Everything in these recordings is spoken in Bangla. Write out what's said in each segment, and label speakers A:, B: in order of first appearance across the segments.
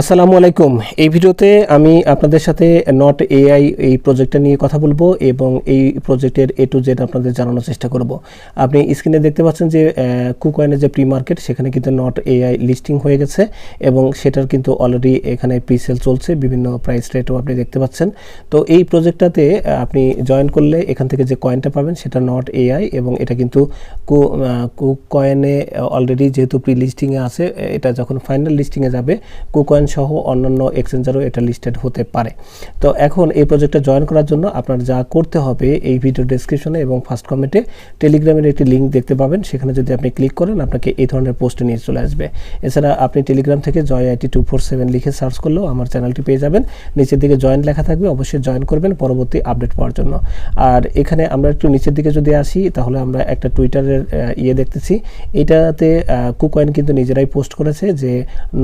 A: আসসালামু আলাইকুম। এই ভিডিওতে আমি আপনাদের সাথে নট এআই এই প্রজেক্টটা নিয়ে কথা বলব এবং এই প্রজেক্টের এ টু জেড আপনাদের জানানোর চেষ্টা করব। আপনি স্ক্রিনে দেখতে পাচ্ছেন যে কুকয়েনের যে প্রি মার্কেট সেখানে কিন্তু নট এআই লিস্টিং হয়ে গেছে এবং সেটার কিন্তু অলরেডি এখানে প্রিসেল চলছে, বিভিন্ন প্রাইস রেটও আপনি দেখতে পাচ্ছেন। তো এই প্রজেক্টটাতে আপনি জয়েন করলে এখান থেকে যে কয়েনটা পাবেন, সেটা নট এআই এবং এটা কিন্তু কু কুক কয়েনে অলরেডি যেহেতু প্রি লিস্টিংয়ে আছে এটা যখন ফাইনাল লিস্টিংয়ে যাবে কুকয়েন সহ অন্যান্য এক্সচেঞ্জারও এটা লিস্টেড হতে পারে। তো এখন এই প্রজেক্টে জয়েন করার জন্য আপনার যা করতে হবে এই ভিডিও ডেসক্রিপশনে এবং ফার্স্ট কমেন্টে টেলিগ্রামের একটি লিঙ্ক দেখতে পাবেন। সেখানে যদি আপনি ক্লিক করেন, আপনাকে এই ধরনের পোস্টে নিয়ে চলে আসবে। এছাড়া আপনি টেলিগ্রাম থেকে Joy IT two four seven লিখে সার্চ করলেও আমার চ্যানেলটি পেয়ে যাবেন। নিচের দিকে জয়েন লেখা থাকবে, অবশ্যই জয়েন করবেন পরবর্তী আপডেট পাওয়ার জন্য। আর এখানে আমরা একটু নিচের দিকে যদি আসি, তাহলে আমরা একটা টুইটারের ইয়ে দেখতেছি। এটাতে কুকয়েন কিন্তু নিজেরাই পোস্ট করেছে যে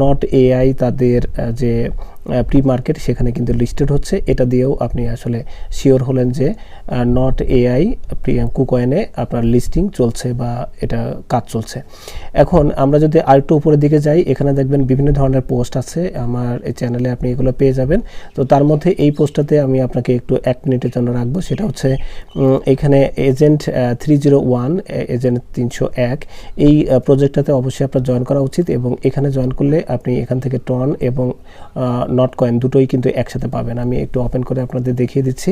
A: নট এআই তাদের আহ, যে প্রি মার্কেট সেখানে কিন্তু লিস্টেড হচ্ছে। এটা দিয়েও আপনি আসলে শিওর হলেন যে নট এআই কুকয়েনে আপনার লিস্টিং চলছে বা এটা কাজ চলছে। এখন আমরা যদি আরেকটু উপরের দিকে যাই, এখানে দেখবেন বিভিন্ন ধরনের পোস্ট আছে। আমার এই চ্যানেলে আপনি এগুলো পেয়ে যাবেন। তো তার মধ্যে এই পোস্টটাতে আমি আপনাকে একটু এক মিনিটের জন্য রাখব। সেটা হচ্ছে এখানে agent three zero one agent তিনশো এক, এই প্রজেক্টটাতে অবশ্যই আপনার জয়েন করা উচিত এবং এখানে জয়েন করলে আপনি এখান থেকে টন এবং নট কয়েন দুটোই কিন্তু একসাথে পাবেন। আমি একটু ওপেন করে আপনাদের দেখিয়ে দিচ্ছি।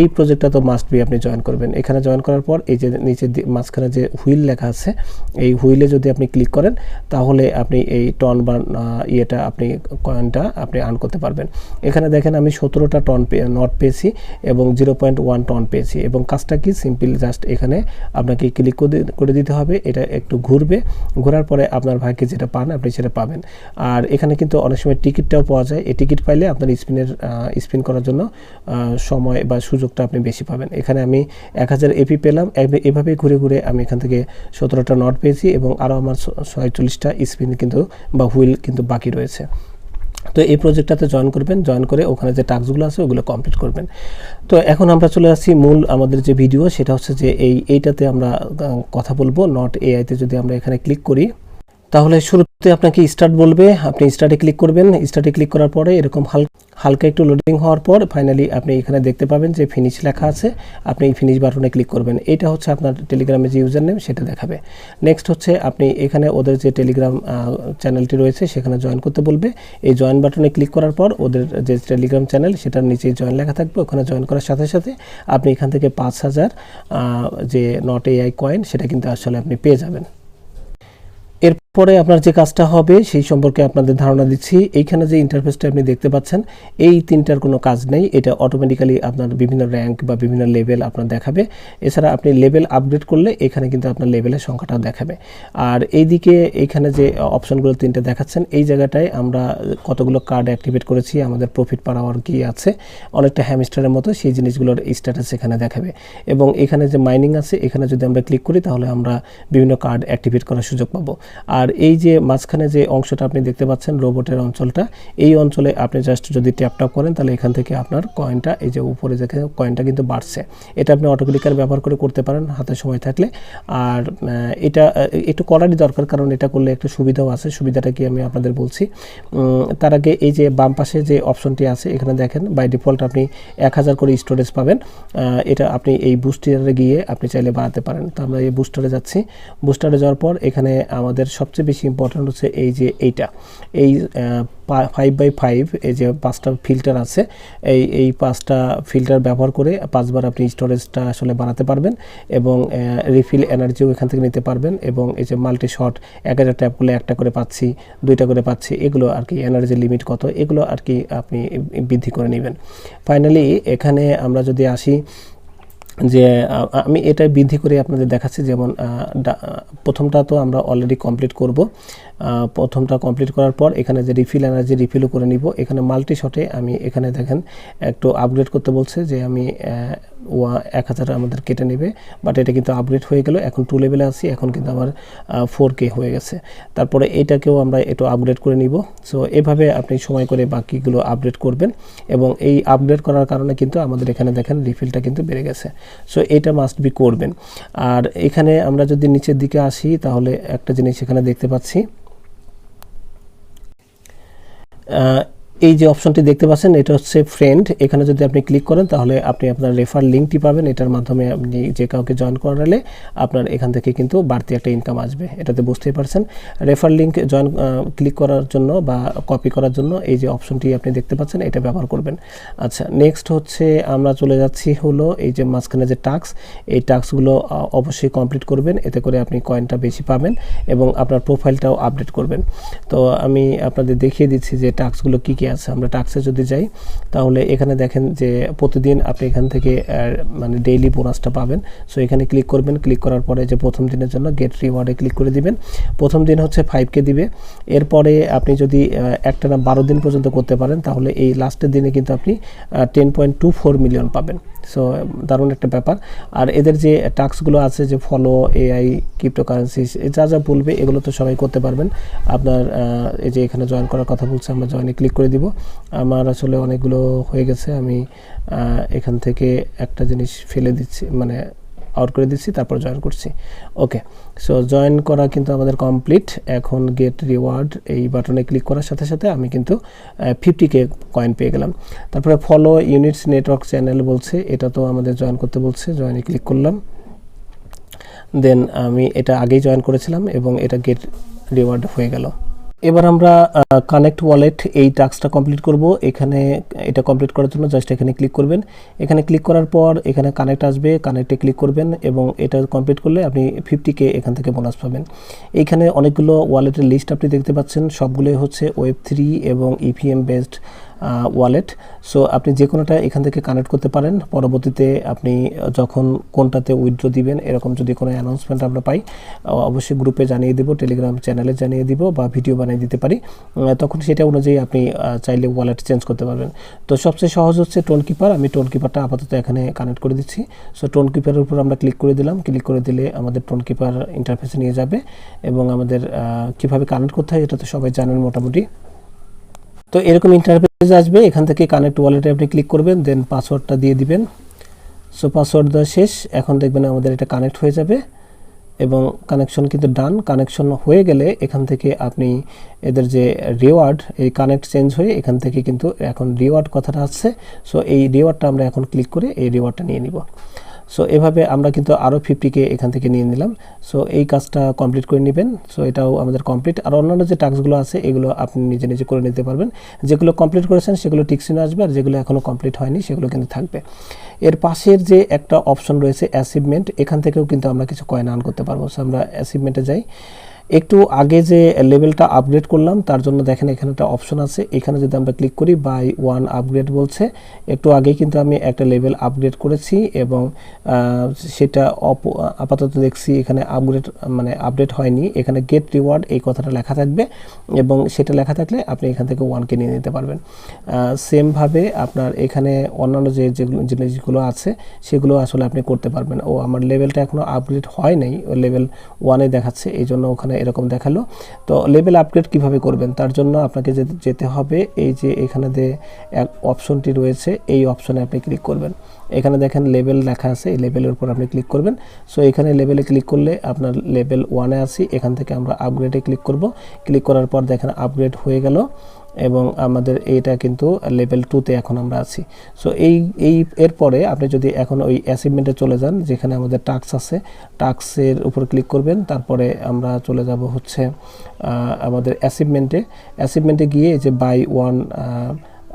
A: এই প্রজেক্টটা তো মাস্ট বি আপনি জয়েন করবেন। এখানে জয়েন করার পর এই যে নিচে মাঝখানে যে হুইল লেখা আছে, এই হুইলে যদি আপনি ক্লিক করেন, তাহলে আপনি এই টন বা ইয়েটা আপনি কয়েনটা আপনি আর্ন করতে পারবেন। এখানে দেখেন আমি সতেরোটা টন নট পেয়েছি এবং জিরো পয়েন্ট ওয়ান টন পেয়েছি এবং কাজটা কি? সিম্পল জাস্ট এখানে আপনাকে ক্লিক করে দিতে হবে। এটা একটু ঘুরবে। ঘোরার পরে আপনার ভাইকে যেটা পান, আপনি সেটা পাবেন। আর এখানে কিন্তু অনেক সময় টিকিটটাও পাওয়া যায় এই টিকিট পাইলে আপনার স্পিনের স্পিন করার জন্য সময় বা সুযোগটা আপনি বেশি পাবেন। এখানে আমি এক হাজার এপি পেলাম। এভ- এভাবে ঘুরে ঘুরে আমি এখান থেকে সতেরোটা নট পেয়েছি এবং আরও আমার ছয়চল্লিশটা স্পিন কিন্তু বা হুইল কিন্তু বাকি রয়েছে। তো এই প্রজেক্টটাতে জয়েন করবেন, জয়েন করে ওখানে যে টাস্কগুলো আছে ওগুলো কমপ্লিট করবেন। তো এখন আমরা চলে আসছি মূল আমাদের যে ভিডিও, সেটা হচ্ছে যে এই, এইটাতে আমরা কথা বলব। নট এআইতে যদি আমরা এখানে ক্লিক করি তাহলে শুরুতে আপনাকে স্টার্ট বলবে, আপনি স্টার্টে ক্লিক করবেন স্টার্টে ক্লিক করার পরে এরকম হাল, হালকা একটু লোডিং হওয়ার পর ফাইনালি আপনি এখানে দেখতে পাবেন যে ফিনিশ লেখা আছে, আপনি এই ফিনিশ বাটনে ক্লিক করবেন। এটা হচ্ছে আপনার টেলিগ্রামে যে ইউজার নেম সেটা দেখাবে। নেক্সট হচ্ছে আপনি এখানে ওদের যে টেলিগ্রাম চ্যানেলটি রয়েছে, সেখানে জয়েন করতে বলবে। এই জয়েন বাটনে ক্লিক করার পর ওদের যে টেলিগ্রাম চ্যানেল সেটার নিচে জয়েন লেখা থাকবে। ওখানে জয়েন করার সাথে সাথে আপনি এখান থেকে পাঁচ হাজার যে নট এআই কয়েন সেটা কিন্তু আসলে আপনি পেয়ে যাবেন। এরপরে আপনার যে কাজটা হবে, সেই সম্পর্কে আপনাদের ধারণা দিচ্ছি। এইখানে যে ইন্টারফেসটা আপনি দেখতে পাচ্ছেন, এই তিনটার কোনো কাজ নেই। এটা অটোমেটিক্যালি আপনার বিভিন্ন র্যাঙ্ক বা বিভিন্ন লেভেল আপনার দেখাবে। এছাড়া আপনি লেভেল আপগ্রেড করলে এখানে কিন্তু আপনার লেভেলের সংখ্যাটা দেখাবে। আর এইদিকে এখানে যে অপশনগুলো তিনটে দেখাচ্ছেন, এই জায়গাটায় আমরা কতগুলো কার্ড অ্যাক্টিভেট করেছি, আমাদের প্রফিট পার আওয়ার কি আছে, অনেকটা হ্যামস্টারের মতো সেই জিনিসগুলোর স্ট্যাটাস এখানে দেখাবে। এবং এখানে যে মাইনিং আছে, এখানে যদি আমরা ক্লিক করি, তাহলে আমরা বিভিন্ন কার্ড অ্যাক্টিভেট করার সুযোগ পাবো। আর এই যে মাঝখানে যে অংশটা আপনি দেখতে পাচ্ছেন রোবটের অঞ্চলটা, এই অঞ্চলে আপনি জাস্ট যদি ট্যাপ ট্যাপ করেন, তাহলে এখান থেকে আপনার কয়েনটা এই যে উপরে দেখে কয়েনটা কিন্তু বাড়ছে। এটা আপনি অটোক্লিকার ব্যবহার করে করতে পারেন হাতে সময় থাকলে। আর এটা একটু করারই দরকার, কারণ এটা করলে একটা সুবিধাও আছে। সুবিধাটা কি আমি আপনাদের বলছি। তার আগে এই যে বাম পাশে যে অপশনটি আছে, এখানে দেখেন বাই ডিফল্ট আপনি এক হাজার করে স্টোরেজ পাবেন। এটা আপনি এই বুস্টারে গিয়ে আপনি চাইলে বাড়াতে পারেন। তো আমরা এই বুস্টারে যাচ্ছি। বুস্টারে যাওয়ার পর এখানে আমাদের সবচেয়ে বেশি ইম্পর্ট্যান্ট হচ্ছে এই যে এইটা। এই ফাইভ বাই ফাইভ এই যে পাঁচটা ফিল্টার আছে, এই এই পাঁচটা ফিল্টার ব্যবহার করে পাঁচবার আপনি স্টোরেজটা আসলে বাড়াতে পারবেন এবং রিফিল এনার্জিও এখান থেকে নিতে পারবেন এবং এই যে মাল্টি শট এক হাজার ট্যাপ করলে একটা করে পাচ্ছি, দুইটা করে পাচ্ছি, এগুলো আর কি এনার্জি লিমিট কত, এগুলো আর কি আপনি বৃদ্ধি করে নেবেন। ফাইনালি এখানে আমরা যদি আসি যে আমি এটা বৃদ্ধি করে আপনাদের দেখাচ্ছি যেমন প্রথমটা তো আমরা অলরেডি কমপ্লিট করব। প্রথমটা কমপ্লিট করার পর এখানে যে রিফিল এনার্জি রিফিলও করে নিব। এখানে মাল্টি শটে আমি এখানে দেখেন, একটু আপগ্রেড করতে বলছে যে আমি ওয়া এক হাজার আমাদের কেটে নেবে। বাট এটা কিন্তু আপগ্রেড হয়ে গেল, এখন টু লেভেলে আছি, এখন কিন্তু আমার ফোর কে হয়ে গেছে। তারপরে এটাকেও আমরা একটু আপগ্রেড করে নিব। সো এভাবে আপনি সময় করে বাকিগুলো আপডেট করবেন এবং এই আপডেট করার কারণে কিন্তু আমাদের এখানে দেখেন রিফিলটা কিন্তু বেড়ে গেছে। সো এটা মাস্ট বি করবেন। আর এখানে আমরা যদি নিচের দিকে আসি, তাহলে একটা জিনিস এখানে দেখতে পাচ্ছি। 呃 এই যে অপশনটি দেখতে পাচ্ছেন, এটা হচ্ছে ফ্রেন্ড এখানে যদি আপনি ক্লিক করেন, তাহলে আপনি আপনার রেফার লিঙ্কটি পাবেন। এটার মাধ্যমে আপনি যে কাউকে জয়েন করালে আপনার এখান থেকে কিন্তু বাড়তি একটা ইনকাম আসবে। এটাতে বুঝতেই পারছেন। রেফার লিঙ্ক জয়েন ক্লিক করার জন্য বা কপি করার জন্য এই যে অপশনটি আপনি দেখতে পাচ্ছেন, এটা ব্যবহার করবেন। আচ্ছা নেক্সট হচ্ছে আমরা চলে যাচ্ছি হলো এই যে মাঝখানে যে টাস্ক এই টাস্কগুলো অবশ্যই কমপ্লিট করবেন। এতে করে আপনি কয়েনটা বেশি পাবেন এবং আপনার প্রোফাইলটাও আপডেট করবেন। তো আমি আপনাদের দেখিয়ে দিচ্ছি যে টাস্কগুলো কী কী আছে, আমরা টাস্কে যদি যাই, তাহলে এখানে দেখেন যে প্রতিদিন আপনি এখান থেকে মানে ডেইলি বোনাসটা পাবেন। সো এখানে ক্লিক করবেন ক্লিক করার পরে যে প্রথম দিনের জন্য গেট রিওয়ার্ডে ক্লিক করে দিবেন। প্রথম দিন হচ্ছে ফাইভকে দিবে। এরপরে আপনি যদি একটা না বারো দিন পর্যন্ত করতে পারেন, তাহলে এই লাস্টের দিনে কিন্তু আপনি ten point two four million পাবেন। সো দারুণ একটা ব্যাপার। আর এদের যে টাস্কগুলো আছে, যে ফলো এআই ক্রিপ্টোকারেন্সি যা যা বলবে, এগুলো তো সবাই করতে পারবেন। আপনার এই যে এখানে জয়েন করার কথা বলছে, আমরা জয়েনে ক্লিক করে দিব। আমার আসলে অনেকগুলো হয়ে গেছে। আমি এখান থেকে একটা জিনিস ফেলে দিচ্ছি মানে আউট করে দিচ্ছি, তারপর জয়েন করছি। ওকে সো জয়েন করা কিন্তু আমাদের কমপ্লিট এখন গেট রিওয়ার্ড এই বাটনে ক্লিক করার সাথে সাথে আমি কিন্তু ফিফটি কে কয়েন পেয়ে গেলাম। তারপরে ফলো ইউনিটস নেটওয়ার্ক চ্যানেল বলছে, এটা তো আমাদের জয়েন করতে বলছে জয়েনে ক্লিক করলাম। দেন আমি এটা আগেই জয়েন করেছিলাম এবং এটা গেট রিওয়ার্ড হয়ে গেল। এবার আমরা কানেক্ট ওয়ালেট এই টাস্কটা কমপ্লিট করব। এখানে এটা কমপ্লিট করার জন্য জাস্ট এখানে ক্লিক করবেন। এখানে ক্লিক করার পর এখানে কানেক্ট আসবে কানেক্টে ক্লিক করবেন এবং এটা কমপ্লিট করলে আপনি ফিফটি কে এখান থেকে বোনাস পাবেন। এইখানে অনেকগুলো ওয়ালেটের লিস্ট আপনি দেখতে পাচ্ছেন। সবগুলোই হচ্ছে ওয়েব থ্রি এবং E EVM based wallet so আপনি যে কোনোটা এখান থেকে কানেক্ট করতে পারেন। পরবর্তীতে আপনি যখন কোনটাতে উইথড্র দিবেন, এরকম যদি কোনো অ্যানাউন্সমেন্ট আমরা পাই অবশ্যই গ্রুপে জানিয়ে দেবো টেলিগ্রাম চ্যানেলে জানিয়ে দিব বা ভিডিও বানিয়ে দিতে পারি। তখন সেটা অনুযায়ী আপনি চাইলে ওয়ালেট চেঞ্জ করতে পারবেন। তো সবচেয়ে সহজ হচ্ছে টোন কিপার আমি টোন কিপারটা আপাতত এখানে কানেক্ট করে দিচ্ছি। সো টোন কিপারের উপর আমরা ক্লিক করে দিলাম। ক্লিক করে দিলে আমাদের টোন কিপার ইন্টারফেসে নিয়ে যাবে এবং আমাদের কীভাবে কানেক্ট করতে হয় এটা তো সবাই জানেন মোটামুটি। তো এরকম ইন্টারফেস আসবে, এখান থেকে কানেক্ট ওয়ালেটে আপনি ক্লিক করবেন দেন পাসওয়ার্ডটা দিয়ে দিবেন। সো পাসওয়ার্ড দেওয়া শেষ, এখন দেখবেন আমাদের এটা কানেক্ট হয়ে যাবে এবং কানেকশন কিন্তু ডান কানেকশন হয়ে গেলে এখান থেকে আপনি এদের যে রিওয়ার্ড এই কানেক্ট চেঞ্জ হয়ে এখান থেকে কিন্তু এখন রিওয়ার্ড কথাটা আসছে। সো এই রিওয়ার্ডটা আমরা এখন ক্লিক করে এই রিওয়ার্ডটা নিয়ে নিব। সো এভাবে আমরা কিন্তু আরও ফিফটিকে এখান থেকে নিয়ে নিলাম। সো এই কাজটা কমপ্লিট করে নেবেন। সো এটাও আমাদের কমপ্লিট আর অন্যান্য যে টাস্কগুলো আছে, এগুলো আপনি নিজে নিজে করে নিতে পারবেন। যেগুলো কমপ্লিট করেছেন, সেগুলো টিকসিনে আসবে। আর যেগুলো এখনও কমপ্লিট হয়নি, সেগুলো কিন্তু থাকবে। এর পাশের যে একটা অপশন রয়েছে অ্যাচিভমেন্ট এখান থেকেও কিন্তু আমরা কিছু কয়েন আর্ন করতে পারব। সো আমরা অ্যাচিভমেন্টে যাই। একটু আগে যে লেভেলটা আপগ্রেড করলাম, তার জন্য দেখেন এখানে একটা অপশন আছে। এখানে যদি আমরা ক্লিক করি বাই ওয়ান আপগ্রেড বলছে। একটু আগেই কিন্তু আমি একটা লেভেল আপগ্রেড করেছি এবং সেটা অপ- আপাতত দেখছি এখানে আপগ্রেড মানে আপডেট হয়নি। এখানে গেট রিওয়ার্ড এই কথাটা লেখা থাকবে এবং সেটা লেখা থাকলে আপনি এখান থেকে ওয়ানকে নিয়ে নিতে পারবেন। সেমভাবে আপনার এখানে অন্যান্য যে যেগুলো জিনিসগুলো আছে, সেগুলো আসলে আপনি করতে পারবেন। ও, আমার লেভেলটা এখনও আপগ্রেড হয় নাই। লেভেল ওয়ানে দেখাচ্ছে, এই জন্য ওখানে এরকম দেখাল। তো লেভেল আপগ্রেড কীভাবে করবেন? তার জন্য আপনাকে যেতে হবে, এই যে এখানে যে এক অপশনটি রয়েছে, এই অপশনে আপনি ক্লিক করবেন। এখানে দেখেন লেভেল লেখা আছে, এই লেভেলের উপর আপনি ক্লিক করবেন। সো এখানে লেভেলে ক্লিক করলে আপনার লেভেল ওয়ানে আসি এখান থেকে আমরা আপগ্রেডে ক্লিক করব। ক্লিক করার পর দেখেন আপগ্রেড হয়ে গেল। এবং আমাদের এইটা কিন্তু লেভেল টুতে এখন আমরা আছি। সো এই এই, এরপরে আপনি যদি এখন ওই অ্যাচিভমেন্টে চলে যান, যেখানে আমাদের টাক্স আছে টাক্সের উপর ক্লিক করবেন, তারপরে আমরা চলে যাব হচ্ছে আমাদের অ্যাচিভমেন্টে অ্যাচিভমেন্টে গিয়ে যে বাই ওয়ান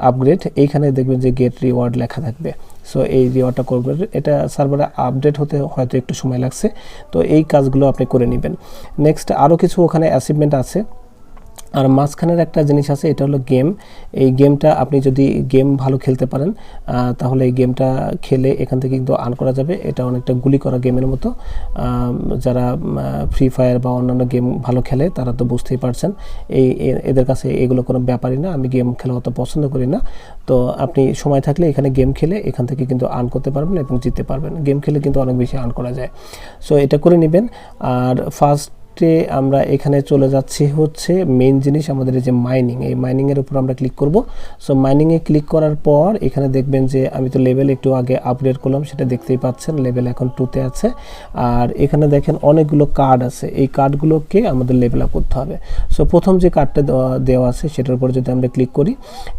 A: আপগ্রেড এইখানে দেখবেন যে গেট রিওয়ার্ড লেখা থাকবে। সো এই রিওয়ার্ডটা করবেন, এটা সার্ভারে আপডেট হতে হয়তো একটু সময় লাগছে। তো এই কাজগুলো আপনি করে নেবেন। নেক্সট আরও কিছু ওখানে অ্যাচিভমেন্ট আছে। আর মাঝখানের একটা জিনিস আছে, এটা হলো গেম। এই গেমটা আপনি যদি গেম ভালো খেলতে পারেন তাহলে এই গেমটা খেলে এখান থেকে কিন্তু আর্ন করা যাবে। এটা অনেকটা গুলি করা গেমের মতো। যারা ফ্রি ফায়ার বা অন্যান্য গেম ভালো খেলে, তারা তো বুঝতেই পারছেন। এই এদের কাছে এগুলো কোনো ব্যাপারই না। আমি গেম খেলা অত পছন্দ করি না। তো আপনি সময় থাকলে এখানে গেম খেলে এখান থেকে কিন্তু আর্ন করতে পারবেন এবং জিততে পারবেন। গেম খেলে কিন্তু অনেক বেশি আর্ন করা যায়। সো এটা করে নেবেন। আর ফার্স্ট সেক্ষেত্রে আমরা এখানে চলে যাচ্ছি হচ্ছে মেইন জিনিস আমাদের যে মাইনিং এই মাইনিংয়ের উপর আমরা ক্লিক করব। সো মাইনিংয়ে ক্লিক করার পর এখানে দেখবেন যে আমি তো লেভেল একটু আগে আপডেট করলাম, সেটা দেখতেই পাচ্ছেন লেভেল এখন টুতে আছে। আর এখানে দেখেন অনেকগুলো কার্ড আছে, এই কার্ডগুলোকে আমাদের লেভেল আপ করতে হবে। সো প্রথম যে কার্ডটা দেওয়া দেওয়া আছে, সেটার উপর যদি আমরা ক্লিক করি,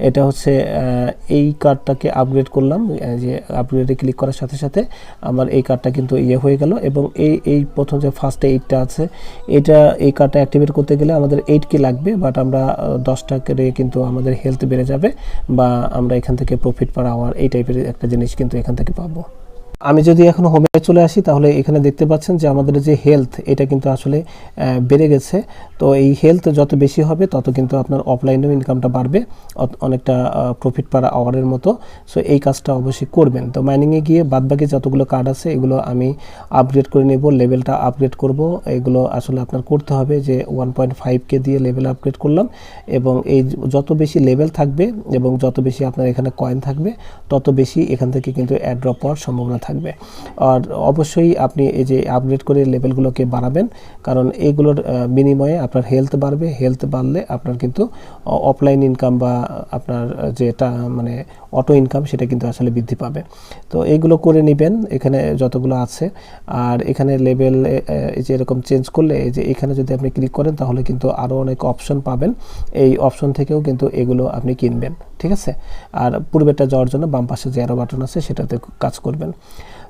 A: এটা হচ্ছে এই কার্ডটাকে আপগ্রেড করলাম যে আপগ্রেডে ক্লিক করার সাথে সাথে আমার এই কার্ডটা কিন্তু ইয়ে হয়ে গেল। এবং এই এই প্রথম যে ফার্স্ট এইটটা আছে এটা এই কার্ডটা অ্যাক্টিভেট করতে গেলে আমাদের এইট কে লাগবে বাট আমরা দশটা করে কিন্তু আমাদের হেলথ বেড়ে যাবে, বা আমরা এখান থেকে প্রফিট পার আওয়ার এই টাইপের একটা জিনিস কিন্তু এখান থেকে পাবো। আমি যদি এখন হোমে চলে আসি, তাহলে এখানে দেখতে পাচ্ছেন যে আমাদের যে হেলথ এটা কিন্তু আসলে বেড়ে গেছে। তো এই হেলথ যত বেশি হবে, তত কিন্তু আপনার অফলাইনেও ইনকামটা বাড়বে অনেকটা প্রফিট পার আওয়ারের মতো। সো এই কাজটা অবশ্যই করবেন। তো মাইনিংয়ে গিয়ে বাদবাকি যতগুলো কার্ড আছে, এগুলো আমি আপগ্রেড করে নেব লেভেলটা আপগ্রেড করব। এগুলো আসলে আপনার করতে হবে যে ওয়ান পয়েন্ট ফাইভকে দিয়ে লেভেল আপগ্রেড করলাম এবং এই যত বেশি লেভেল থাকবে এবং যত বেশি আপনার এখানে কয়েন থাকবে, তত বেশি এখান থেকে কিন্তু অ্যাড্রপ হওয়ার সম্ভাবনা থাকবে। আর অবশ্যই আপনি এই যে আপগ্রেড করে লেভেলগুলোকে বাড়াবেন, কারণ এইগুলোর বিনিময়ে আপনার হেলথ বাড়বে। হেলথ বাড়লে আপনার কিন্তু অফলাইন ইনকাম বা আপনার যেটা মানে অটো ইনকাম সেটা কিন্তু আসলে বৃদ্ধি পাবে। তো এইগুলো করে নেবেন, এখানে যতগুলো আছে। আর এখানে লেভেল এই যে এরকম চেঞ্জ করলে, এই যে এখানে যদি আপনি ক্লিক করেন, তাহলে কিন্তু আরও অনেক অপশন পাবেন। এই অপশন থেকেও কিন্তু এগুলো আপনি কিনবেন। ঠিক আছে? আর পূর্বেটা যাওয়ার জন্য বাম পাশে যে আরও বাটন আছে, সেটাতে কাজ করবেন।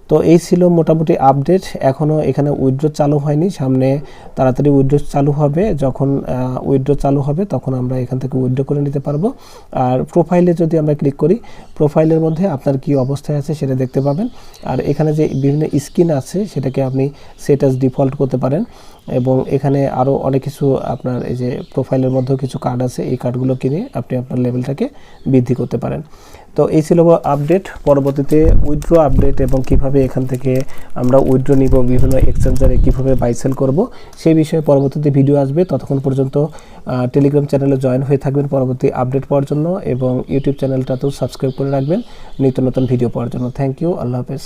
A: তো এই ছিল মোটামুটি আপডেট এখনও এখানে উইথড্র চালু হয়নি। সামনে তাড়াতাড়ি উইড্রো চালু হবে। যখন উইথড্র চালু হবে, তখন আমরা এখান থেকে উইড্রো করে নিতে পারব। আর প্রোফাইলে যদি আমরা ক্লিক করি প্রোফাইলের মধ্যে আপনার কি অবস্থায় আছে সেটা দেখতে পাবেন। আর এখানে যে বিভিন্ন স্কিন আছে, সেটাকে আপনি সেট আস ডিফল্ট করতে পারেন। এবং এখানে আরও অনেক কিছু আপনার এই যে প্রোফাইলের মধ্যেও কিছু কার্ড আছে, এই কার্ডগুলো কিনে আপনি আপনার লেভেলটাকে বৃদ্ধি করতে পারেন। তো এই ছিল আপডেট পরবর্তীতে উইথড্র আপডেট এবং কীভাবে এখান থেকে আমরা উইথড্র নিব, বিভিন্ন এক্সচেঞ্জারে কীভাবে বাইসেল করব, সেই বিষয়ে পরবর্তীতে ভিডিও আসবে। ততক্ষণ পর্যন্ত টেলিগ্রাম চ্যানেলে জয়েন হয়ে থাকবেন পরবর্তী আপডেট পাওয়ার জন্য এবং ইউটিউব চ্যানেলটাতেও সাবস্ক্রাইব করে রাখবেন। নিত্য নতুন ভিডিও পাওয়ার জন্য। থ্যাংক ইউ আল্লাহ হাফেজ।